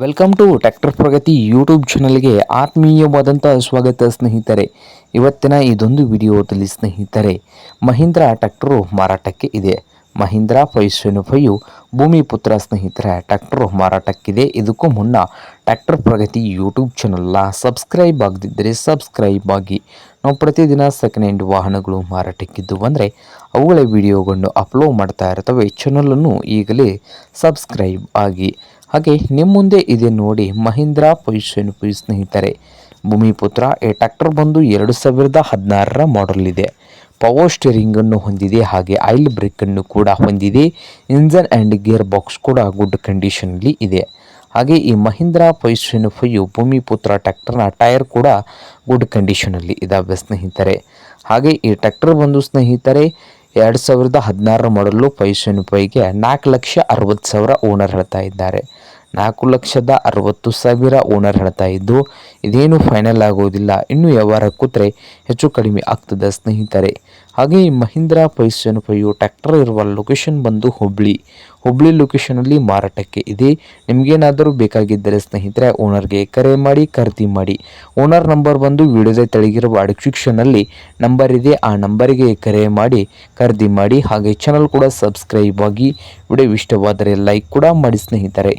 Welcome to tractor Pragati YouTube ಚಾನಲ್ಗೆ ಆತ್ಮೀಯವಾದಂಥ ಸ್ವಾಗತ ಸ್ನೇಹಿತರೆ. ಇವತ್ತಿನ ಇದೊಂದು ವಿಡಿಯೋದಲ್ಲಿ ಸ್ನೇಹಿತರೆ, ಮಹೀಂದ್ರ ಟ್ರ್ಯಾಕ್ಟರು ಮಾರಾಟಕ್ಕೆ ಇದೆ. ಮಹೀಂದ್ರ ಫೈವ್ ಸೆವೆನ್ ಫೈವ್ ಭೂಮಿ ಪುತ್ರ ಸ್ನೇಹಿತರ, ಟ್ರ್ಯಾಕ್ಟರು ಮಾರಾಟಕ್ಕಿದೆ. ಇದಕ್ಕೂ ಮುನ್ನ ಟ್ರ್ಯಾಕ್ಟರ್ ಪ್ರಗತಿ ಯೂಟ್ಯೂಬ್ ಚಾನಲ್ನ ಸಬ್ಸ್ಕ್ರೈಬ್ ಆಗದಿದ್ದರೆ ಸಬ್ಸ್ಕ್ರೈಬ್ ಆಗಿ. ನಾವು ಪ್ರತಿದಿನ ಸೆಕೆಂಡ್ ಹ್ಯಾಂಡ್ ವಾಹನಗಳು ಮಾರಾಟಕ್ಕಿದ್ದು ಅಂದರೆ ಅವುಗಳ ವಿಡಿಯೋಗಳನ್ನು ಅಪ್ಲೋಡ್ ಮಾಡ್ತಾ ಇರ್ತವೆ. ಚಾನಲನ್ನು ಈಗಲೇ ಸಬ್ಸ್ಕ್ರೈಬ್ ಆಗಿ. ಹಾಗೆ ನಿಮ್ಮ ಮುಂದೆ ಇದೆ ನೋಡಿ ಮಹೀಂದ್ರ ಪೊಸಿಷನ್ ಪಿ ಸ್ನೇಹಿತರೆ. ಭೂಮಿಪುತ್ರ ಈ ಟ್ರ್ಯಾಕ್ಟರ್ ಬಂದು ಎರಡು ಸಾವಿರದ ಹದಿನಾರರ ಮಾಡಲ್ ಇದೆ. ಪವರ್ ಸ್ಟೇರಿಂಗನ್ನು ಹೊಂದಿದೆ, ಹಾಗೆ ಆಯಿಲ್ ಬ್ರೇಕನ್ನು ಕೂಡ ಹೊಂದಿದೆ. ಇಂಜನ್ ಆ್ಯಂಡ್ ಗೇರ್ ಬಾಕ್ಸ್ ಕೂಡ ಗುಡ್ ಕಂಡೀಷನಲ್ಲಿ ಇದೆ. ಹಾಗೆ ಈ ಮಹೀಂದ್ರ ಪೊಸಿಷನ್ ಫೈಯು ಭೂಮಿಪುತ್ರ ಟ್ರ್ಯಾಕ್ಟರ್ನ ಟೈರ್ ಕೂಡ ಗುಡ್ ಕಂಡೀಷನಲ್ಲಿ ಇದಾವೆ ಸ್ನೇಹಿತರೆ. ಹಾಗೆ ಈ ಟ್ಯಾಕ್ಟರ್ ಬಂದು ಸ್ನೇಹಿತರೆ ಎರಡು ಸಾವಿರದ ಹದಿನಾರರ ಮಾಡಲು ಪೈಸನ್ ಪೈಗೆ ನಾಲ್ಕು ಲಕ್ಷ ಅರವತ್ತು ಸಾವಿರ ಓನರ್ ಹೇಳ್ತಾ ಇದ್ದಾರೆ. ನಾಲ್ಕು ಲಕ್ಷದ ಅರವತ್ತು ಸಾವಿರ ಓನರ್ ಹೇಳ್ತಾ ಇದ್ದು, ಇದೇನು ಫೈನಲ್ ಆಗೋದಿಲ್ಲ. ಇನ್ನು ವ್ಯವಹಾರ ಕೂತ್ರೆ ಹೆಚ್ಚು ಕಡಿಮೆ ಆಗ್ತದೆ ಸ್ನೇಹಿತರೆ. ಹಾಗೆ ಮಹೀಂದ್ರ ಪೈಸನ್ ಫೈವ್ ಟ್ರ್ಯಾಕ್ಟರ್ ಇರುವ ಲೊಕೇಶನ್ ಬಂದು ಹುಬ್ಳಿ ಹುಬ್ಳಿ ಲೊಕೇಶನಲ್ಲಿ ಮಾರಾಟಕ್ಕೆ ಇದೆ. ನಿಮಗೇನಾದರೂ ಬೇಕಾಗಿದ್ದರೆ ಸ್ನೇಹಿತರೆ ಓನರ್ಗೆ ಕರೆ ಮಾಡಿ, ಖರೀದಿ ಮಾಡಿ. ಓನರ್ ನಂಬರ್ ಬಂದು ವಿಡಿಯೋದ ತೆಳಗಿರುವ ಡಿಸ್ಕ್ರಿಪ್ಷನಲ್ಲಿ ನಂಬರ್ ಇದೆ. ಆ ನಂಬರಿಗೆ ಕರೆ ಮಾಡಿ, ಖರೀದಿ ಮಾಡಿ. ಹಾಗೆ ಚಾನಲ್ ಕೂಡ ಸಬ್ಸ್ಕ್ರೈಬ್ ಆಗಿ, ವಿಡಿಯೋ ಇಷ್ಟವಾದರೆ ಲೈಕ್ ಕೂಡ ಮಾಡಿ ಸ್ನೇಹಿತರೆ.